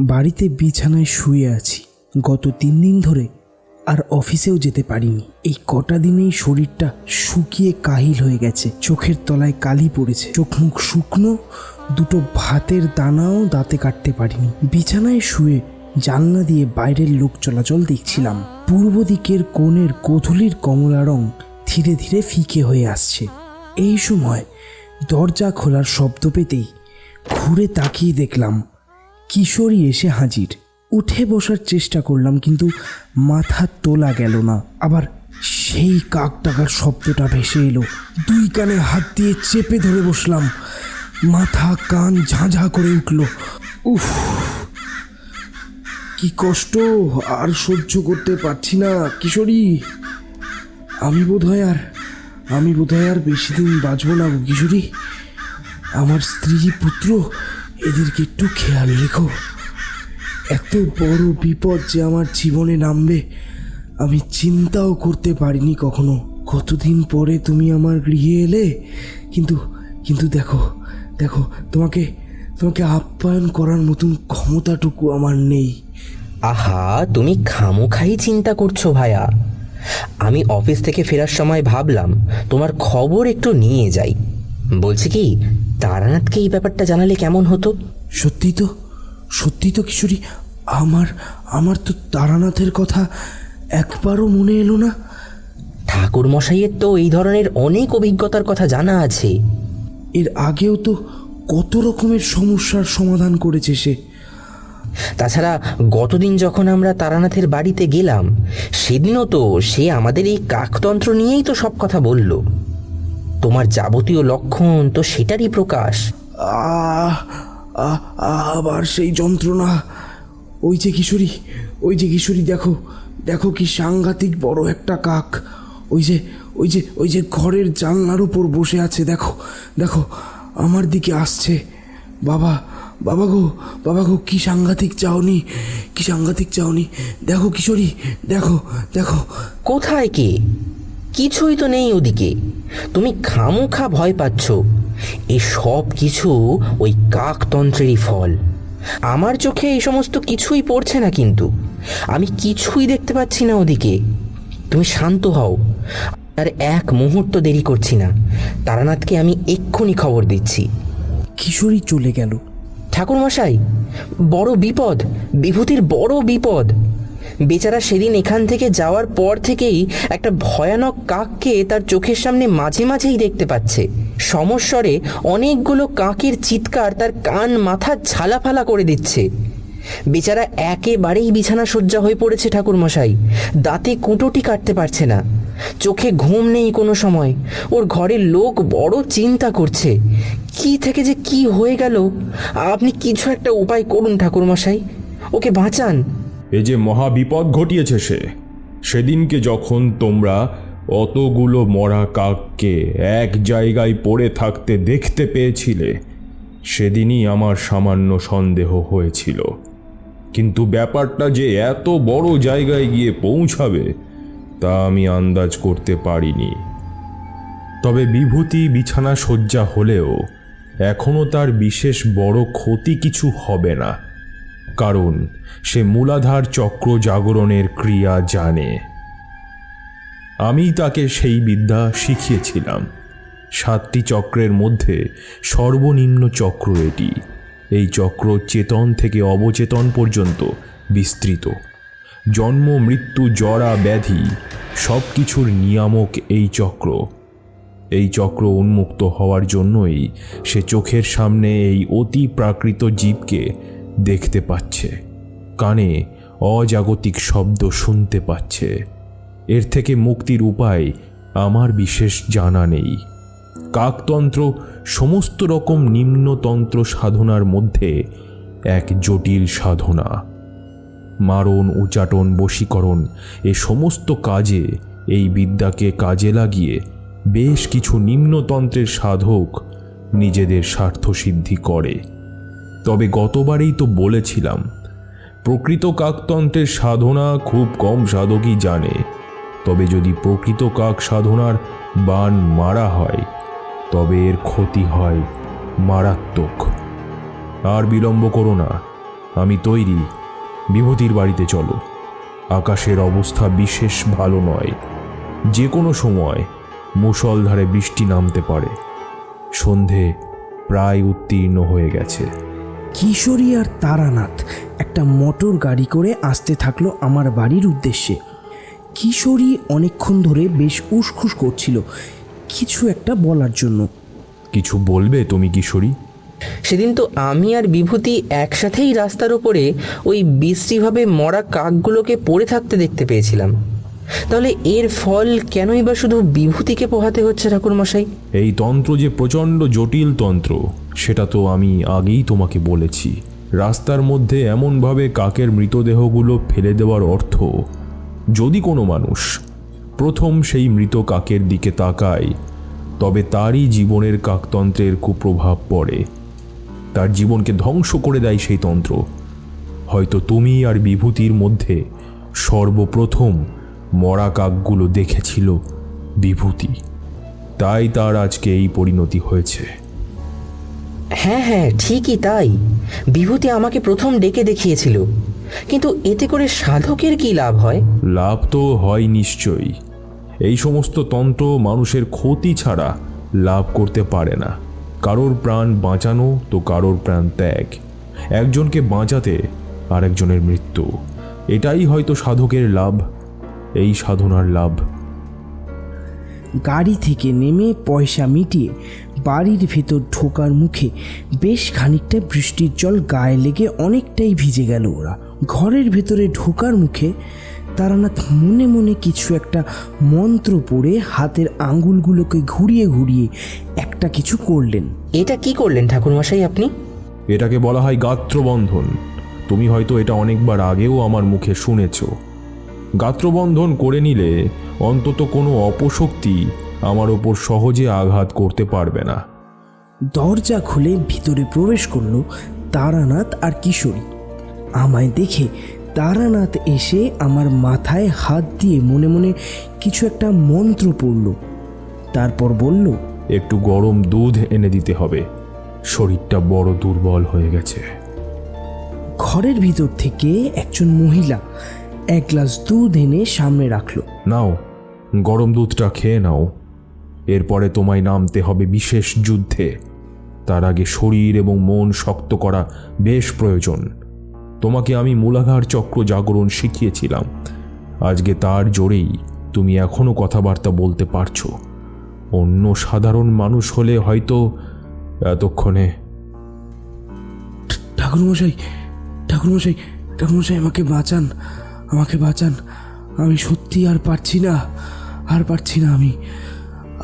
বাড়িতে বিছানায় শুয়ে আছি। গত তিন দিন ধরে আর অফিসেও যেতে পারিনি। এই কটা দিনেই শরীরটা শুকিয়ে কাহিল হয়ে গেছে। চোখের তলায় কালি পড়েছে। চোখ মুখ শুকনো, দুটো ভাতের দানাও দাঁতে কাটতে পারিনি। বিছানায় শুয়ে জানলা দিয়ে বাইরের লোক চলাচল দেখছিলাম। পূর্ব দিকের কোণের কোথলির কমলা রং ধীরে ধীরে ফিকে হয়ে আসছে। এই সময় দরজা খোলার শব্দ পেতেই ঘুরে তাকিয়ে দেখলাম কিশোরী এসে হাজির। উঠে বসার চেষ্টা করলাম, কিন্তু মাথা তোলা গেল না। আবার সেই কাক ডাকার শব্দটা ভেসে এলো। দুই কানে হাত দিয়ে চেপে ধরে বসলাম। মাথা, কান ঝাঁঝা করে উঠল। উফ, কি কষ্ট, আর সহ্য করতে পারছি না। কিশোরী, আমি বোধহয় আর, আমি বোধহয় আর বেশি দিন বাঁচবো না কিশোরী। আমার স্ত্রী, পুত্র এদেরকে একটু খেয়াল রেখো। এত বড় বিপদ যে আমার জীবনে নামবে, আমি চিন্তাও করতে পারিনি কখনো। কতদিন পরে তুমি আমার গৃহে এলে? কিন্তু কিন্তু দেখো দেখো, তোমাকে তোমাকে আপ্যায়ন করার মতন ক্ষমতাটুকু আমার নেই। আহা, তুমি খামোখাই চিন্তা করছ ভায়া। আমি অফিস থেকে ফেরার সময় ভাবলাম, তোমার খবর একটু নিয়ে যাই। বলছি কি তারানাথকে এই ব্যাপারটা জানালে কেমন হতো? সত্যি তো সত্যি তো কিশোরী আমার আমার তো তারানাথের কথা একবারও মনে এলো না। ঠাকুর মশাইয়ের তো এই ধরনের অনেক অভিজ্ঞতার কথা জানা আছে। এর আগেও তো কত রকমের সমস্যার সমাধান করেছে সে। তাছাড়া গতদিন যখন আমরা তারানাথের বাড়িতে গেলাম সেদিনও তো সে আমাদের এই কাকতন্ত্র নিয়েই তো সব কথা বলল। তোমার যাবতীয় লক্ষণ তো সেটারই প্রকাশ। আহ আবার সেই যন্ত্রণা। ওই যে কিশোরী ওই যে কিশোরী দেখো দেখো কি সাংঘাতিক বড় একটা কাক। ওই যে ওই যে ওই যে ঘরের জানলার উপর বসে আছে দেখো দেখো আমার দিকে আসছে। বাবা বাবা গো বাবা গো কি সাংঘাতিক চাওনি কি সাংঘাতিক চাওনি দেখো কিশোরী দেখো দেখো। কোথায় কে? কিছুই তো নেই ওদিকে। তুমি খামোখা ভয় পাচ্ছ। এ সব কিছু ওই কাকতন্ত্রেরই ফল। আমার চোখে এই সমস্ত কিছুই পড়ছে না কিন্তু। আমি কিছুই দেখতে পাচ্ছি না ওদিকে। তুমি শান্ত হও। আর এক মুহূর্ত দেরি করছি না। তারানাথকে আমি এক্ষুনি খবর দিচ্ছি। কিশোরী চলে গেল। ঠাকুরমশাই বড় বিপদ। বিভূতির বড় বিপদ। বেচারা সেদিন এখান থেকে যাওয়ার পর থেকেই একটা ভয়ানক কাককে তার চোখের সামনে মাঝে মাঝেই দেখতে পাচ্ছে। সমস্বরে অনেকগুলো কাকের চিৎকার তার কান মাথা ঝালাফালা করে দিচ্ছে। বেচারা একেবারেই বিছানা সজ্জা হয়ে পড়েছে ঠাকুরমশাই। দাঁতে কুটোটি কাটতে পারছে না। চোখে ঘুম নেই কোনো সময়। ওর ঘরের লোক বড় চিন্তা করছে। কি থেকে যে কি হয়ে গেল? আপনি কিছু একটা উপায় করুন ঠাকুরমশাই। ওকে বাঁচান। এ যে মহাবিপদ ঘটিয়েছে সে, সেদিনকে যখন তোমরা অতগুলো মরা কাককে এক জায়গায় পড়ে থাকতে দেখতে পেয়েছিলে, সেদিনই আমার সামান্য সন্দেহ হয়েছিল। কিন্তু ব্যাপারটা যে এত বড় জায়গায় গিয়ে পৌঁছাবে, তা আমি আন্দাজ করতে পারিনি। তবে বিভূতি বিছানা শয্যা হলেও এখনও তার বিশেষ বড় ক্ষতি কিছু হবে না। কারণ সে মূলাধার চক্র জাগরণের ক্রিয়া জানে। আমি তাকে সেই বিদ্যা শিখিয়েছিলাম। সাতটি চক্রের মধ্যে সর্বনিম্ন চক্র এটি। এই চক্র চেতন থেকে অবচেতন পর্যন্ত বিস্তৃত। জন্ম, মৃত্যু জরা ব্যাধি সব কিছুর নিয়ামক এই চক্র। এই চক্র উন্মুক্ত হওয়ার জন্যই সে চোখের সামনে এই অতি প্রাকৃত জীবকে দেখতে পাচ্ছে। কানে অজাগতিক শব্দ শুনতে পাচ্ছে। এর থেকে মুক্তির উপায় আমার বিশেষ জানা নেই। কাকতন্ত্র সমস্ত রকম নিম্নতন্ত্র সাধনার মধ্যে এক জটিল সাধনা। মারণ, উচাটন, বশীকরণ এ সমস্ত কাজে এই বিদ্যাকে কাজে লাগিয়ে বেশ কিছু নিম্নতন্ত্রের সাধক নিজেদের স্বার্থসিদ্ধি করে। তবে গতবারেই তো বলেছিলাম, প্রকৃত কাকতন্ত্রের সাধনা খুব কম সাধকই জানে। তবে যদি প্রকৃত কাক সাধনার বান মারা হয়, তবে এর ক্ষতি হয় মারাত্মক। আর বিলম্ব করো না, আমি তৈরি, বিভূতির বাড়িতে চলো। আকাশের অবস্থা বিশেষ ভালো নয় যে কোনো সময় মুষলধারে বৃষ্টি নামতে পারে। সন্ধে প্রায় উত্তীর্ণ হয়ে গেছে। কিশোরী আর তারানাথ একটা মোটর গাড়ি করে আসতে থাকল আমার বাড়ির উদ্দেশ্যে। কিশোরী অনেকক্ষণ ধরে বেশ উসখুস করছিল কিছু একটা বলার জন্য। কিছু বলবে তুমি কিশোরী? সেদিন তো আমি আর বিভূতি একসাথেই রাস্তার ওপরে ওই বিশ্রীভাবে মরা কাকগুলোকে পড়ে থাকতে দেখতে পেয়েছিলাম। তাহলে এর ফল কেনই বা শুধু বিভূতিকে পোহাতে হচ্ছে ঠাকুরমশাই? এই তন্ত্র যে প্রচণ্ড জটিল তন্ত্র। সেটা তো আমি আগেই তোমাকে বলেছি। রাস্তার মধ্যে এমনভাবে কাকের মৃতদেহগুলো ফেলে দেওয়ার অর্থ, যদি কোনো মানুষ প্রথম সেই মৃত কাকের দিকে তাকায়, তবে তারই জীবনের কাকতন্ত্রের কুপ্রভাব পড়ে। তার জীবনকে ধ্বংস করে দেয় সেই তন্ত্র। হয়তো তুমি আর বিভূতির মধ্যে সর্বপ্রথম মরা কাকগুলো দেখেছিল বিভূতি। তাই তার আজকে এই পরিণতি হয়েছে। হ্যাঁ হ্যাঁ ঠিকই তাই। বিভূতি আমাকে প্রথম ডেকে দেখিয়েছিল। কিন্তু এতে করে সাধকের কি লাভ হয়? লাভ তো হয় নিশ্চয়ই। এই সমস্ত তন্ত্র মানুষের ক্ষতি ছাড়া লাভ করতে পারে না। কারোর প্রাণ বাঁচানো তো কারোর প্রাণ ত্যাগ। একজনকে বাঁচাতে আরেকজনের মৃত্যু। এটাই হয়তো সাধকের লাভ এই সাধনার লাভ। গাড়ি থেকে নেমে পয়সা মিটিয়ে বাড়ির ভেতর ঢোকার মুখে বেশ খানিকটা বৃষ্টির জল গায়ে লেগে অনেকটাই ভিজে গেল ওরা। ঘরের ভেতরে ঢোকার মুখে তারানাথ মনে মনে কিছু একটা মন্ত্র পড়ে হাতের আঙ্গুলগুলোকে ঘুরিয়ে ঘুরিয়ে একটা কিছু করলেন। এটা কি করলেন ঠাকুরমশাই আপনি? এটাকে বলা হয় গাত্রবন্ধন। তুমি হয়তো এটা অনেকবার আগেও আমার মুখে শুনেছ। গাত্রবন্ধন করে নিলে অন্তত কোনো অপশক্তি আমার ওপর সহজে আঘাত করতে পারবে না। দরজা খুলে ভিতরে প্রবেশ করল তারানাথ আর কিশোরী। আমায় দেখে তারানাথ এসে আমার মাথায় হাত দিয়ে মনে মনে কিছু একটা মন্ত্র পড়ল। তারপর বলল একটু গরম দুধ এনে দিতে হবে। শরীরটা বড় দুর্বল হয়ে গেছে। ঘরের ভিতর থেকে একজন মহিলা এক গ্লাস দুধ এনে সামনে রাখল। নাও গরম দুধটা খেয়ে নাও। এরপরে তোমায় নামতে হবে বিশেষ যুদ্ধে। তার আগে শরীর এবং মন শক্ত করা বেশ প্রয়োজন। তোমাকে আমি মূলাধার চক্র জাগরণ শিখিয়েছিলাম। আজকে তার জোরেই তুমি এখনও কথাবার্তা বলতে পারছ। অন্য সাধারণ মানুষ হলে হয়তো এতক্ষণে ঠাকুরমশাই ঠাকুরমশাই ঠাকুরমশাই, আমাকে বাঁচান আমাকে বাঁচান। আমি সত্যি আর পারছি না, আর পারছি না আমি।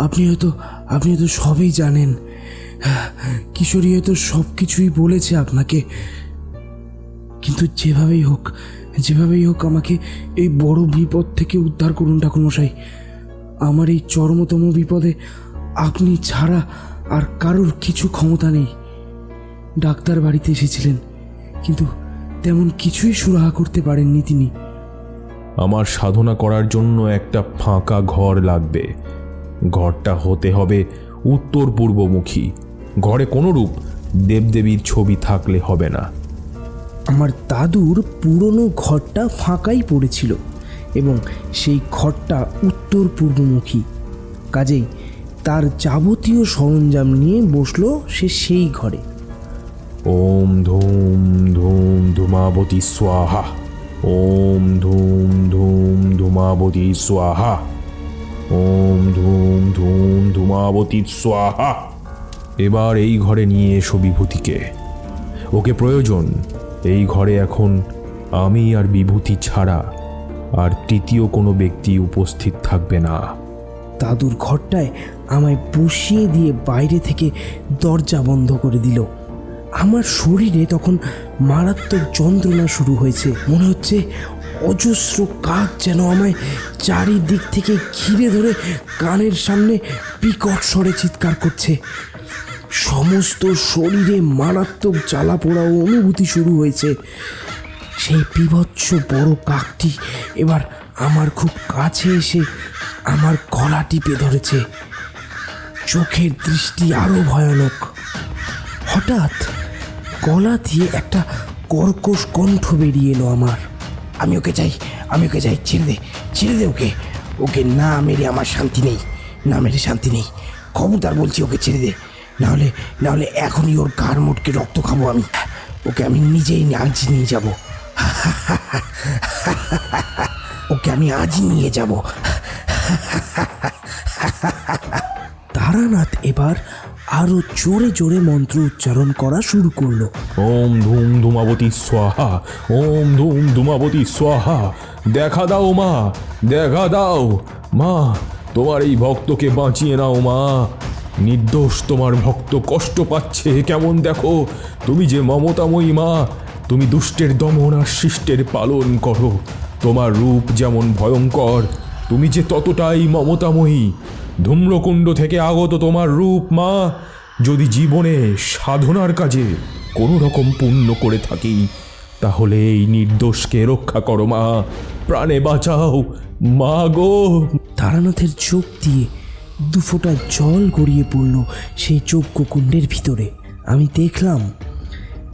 আপনি হয়তো আপনি হয়তো সবই জানেন। কিশোরী হয়তো সব কিছুই বলেছে আপনাকে। কিন্তু যেভাবেই হোক যেভাবেই হোক আমাকে এই বড় বিপদ থেকে উদ্ধার করুন ঠাকুরমশাই। আমার এই চরমতম বিপদে আপনি ছাড়া আর কারোর কিছু ক্ষমতা নেই। ডাক্তার বাড়িতে এসেছিলেন, কিন্তু তেমন কিছুই সুরাহা করতে পারেননি তিনি। আমার সাধনা করার জন্য একটা ফাঁকা ঘর লাগবে। ঘরটা হতে হবে উত্তর পূর্বমুখী। ঘরে কোনোরূপ দেবদেবীর ছবি থাকলে হবে না। আমার দাদুর পুরনো ঘরটা ফাঁকাই পড়েছিল এবং সেই ঘরটা উত্তর পূর্বমুখী। কাজেই তার যাবতীয় সরঞ্জাম নিয়ে বসল সে সেই ঘরে। ওম ধুম ধুম ধূমাবতী স্বাহা। ওম ধুম ধুম ধূমাবতী স্বাহা। ওম ধুম ধুম ধুমাবতী স্বাহা। এবার এই ঘরে নিয়ে এসো বিভূতিকে। ওকে প্রয়োজন, এই ঘরে এখন আমি আর বিভূতি ছাড়া আর তৃতীয় কোনো ব্যক্তি উপস্থিত থাকবে না। দাদুর ঘরটায় আমায় বসিয়ে দিয়ে বাইরে থেকে দরজা বন্ধ করে দিল। আমার শরীরে তখন মারাত্মক যন্ত্রণা শুরু হয়েছে। মনে হচ্ছে অজস্র কাক যেন আমায় চারিদিক থেকে ঘিরে ধরে কানের সামনে বিকট স্বরে চিৎকার করছে। সমস্ত শরীরে মারাত্মক জ্বালা পোড়া অনুভূতি শুরু হয়েছে। সেই বিভৎস বড় কাকটি এবার আমার খুব কাছে এসে আমার গলা টিপে ধরেছে। চোখের দৃষ্টি আরও ভয়ানক। হঠাৎ গলা দিয়ে একটা কর্কশ কণ্ঠ বেরিয়ে এলো আমার। আমি ওকে চাই আমি ওকে চাই ছেড়ে দে ছেড়ে দে ওকে। ওকে না মেরে আমার শান্তি নেই, না মেরে শান্তি নেই। খবরদার বলছি ওকে ছেড়ে দে। নাহলে নাহলে এখনই ওর কার মোটকে রক্ত খাব আমি। ওকে আমি নিজেই আজ নিয়ে যাব। ওকে আমি আজই নিয়ে যাব। তারানাথ এবার আরও জোরে জোরে মন্ত্র উচ্চারণ করা শুরু করল। ওম ধুম ধুমাবতী স্বাহা, ওম ধুম ধুমাবতী স্বাহা, দেখা দাও মা, দেখা দাও মা, তোমার এই ভক্তকে বাঁচিয়ে নাও মা। নির্দোষ তোমার ভক্ত কষ্ট পাচ্ছে, কেমন দেখো? তুমি যে মমতাময়ী মা, তুমি দুষ্টের দমন আর শিষ্টের পালন করো। তোমার রূপ যেমন ভয়ঙ্কর, তুমি যে ততটাই মমতাময়ী ধূম্রকুণ্ড থেকে আগত তোমার রূপ, মা, যদি জীবনে সাধনার কাজে কোনো রকম পুণ্য করে থাকি, তাহলে এই নির্দোষকে রক্ষা করো, মা। প্রাণে বাঁচাও, মা গো। তারানাথের চোখ দিয়ে দুফোঁটা জল গড়িয়ে পড়ল সেই চোখ কুণ্ডের ভিতরে। আমি দেখলাম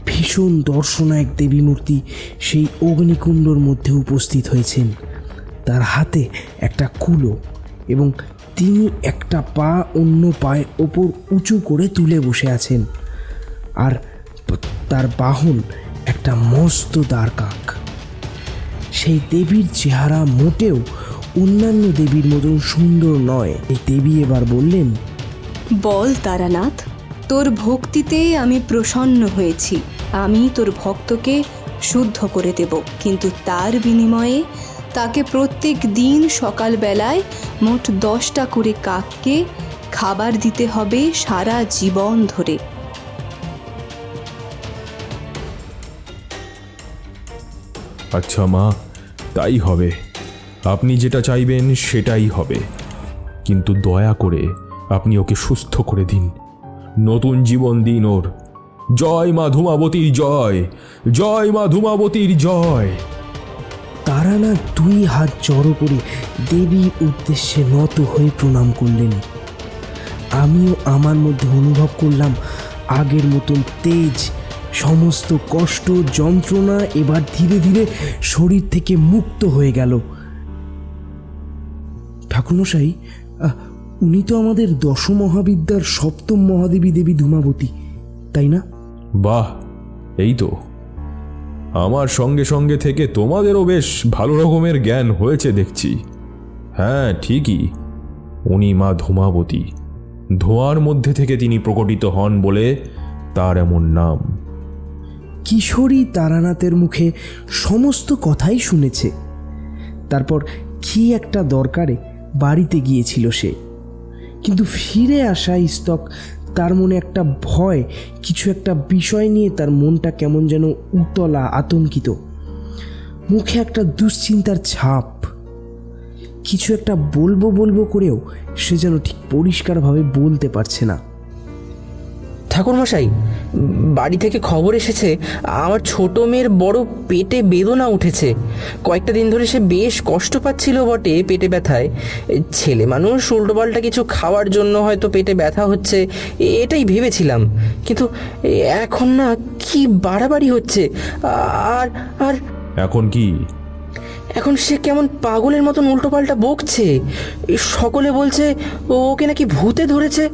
ভীষণ দর্শনা এক দেবী মূর্তি সেই অগ্নিকুণ্ডর মধ্যে উপস্থিত হয়েছেন। তার হাতে একটা কুলো এবং তিনি একটা পা অন্য পায়ের ওপর উঁচু করে তুলে বসে আছেন। আর তার বাহন একটা মস্ত দ্বারকাক। সেই দেবীর চেহারা মোটেও অন্যান্য দেবীর মতন সুন্দর নয়। এই দেবী এবার বললেন, বল তারানাথ, তোর ভক্তিতে আমি প্রসন্ন হয়েছি। আমি তোর ভক্তকে শুদ্ধ করে দেব। কিন্তু তার বিনিময়ে তাকে প্রত্যেক দিন সকালবেলায় মোট দশটা করে কাককে খাবার দিতে হবে সারা জীবন ধরে। আচ্ছা মা, তাই হবে। আপনি যেটা চাইবেন সেটাই হবে। কিন্তু দয়া করে আপনি ওকে সুস্থ করে দিন। নতুন জীবন দিন ওর। জয় মা ধুমাবতীর জয়। জয় মা ধুমাবতীর জয়। তারানা দুই হাত জড়ো করে দেবীর উদ্দেশ্যে নত হয়ে প্রণাম করলেন। আমিও আমার মধ্যে অনুভব করলাম, আগের মতন তেজ, সমস্ত কষ্ট, যন্ত্রণা এবার ধীরে ধীরে শরীর থেকে মুক্ত হয়ে গেল। ঠাকুরমশাই উনি তো আমাদের দশমহাবিদ্যার সপ্তম মহাদেবী দেবী ধূমাবতী, তাই না? বাহ, এই তো। আমার সঙ্গে সঙ্গে থেকে তোমাদেরও বেশ ভালো রকমের জ্ঞান হয়েছে দেখছি। হ্যাঁ ঠিকই। উনি মা ধূমাবতী। ধোঁয়ার মধ্যে থেকে তিনি প্রকটিত হন বলে তার এমন নাম। কিশোরী তারানাথের মুখে সমস্ত কথাই শুনেছে। তারপর কি একটা দরকারে বাড়িতে গিয়েছিল সে। কিন্তু ফিরে আসা স্তক তার মনে একটা ভয়, কিছু একটা বিষয় নিয়ে তার মনটা কেমন যেন উতলা, আতঙ্কিত। মুখে একটা দুশ্চিন্তার ছাপ। কিছু একটা বলব বলব করেও সে যেন ঠিক পরিষ্কারভাবে বলতে পারছে না। ঠাকুরমশাই বাড়ি থেকে খবর এসেছে আমার ছোট মেয়ের বড় পেটে বেদনা উঠেছে। কয়েকটা দিন ধরে সে বেশ কষ্ট পাচ্ছিল বটে পেটে ব্যথায়। ছেলে মানুষ উল্টোপাল্টা কিছু খাওয়ার জন্য হয়তো পেটে ব্যথা হচ্ছে এটাই ভেবেছিলাম। কিন্তু এখন না কি বাড়াবাড়ি হচ্ছে আর আর এখন কি? এখন সে কেমন পাগলের মতন উল্টোপাল্টা বকছে। সকলে বলছে ওকে নাকি ভূতে ধরেছে?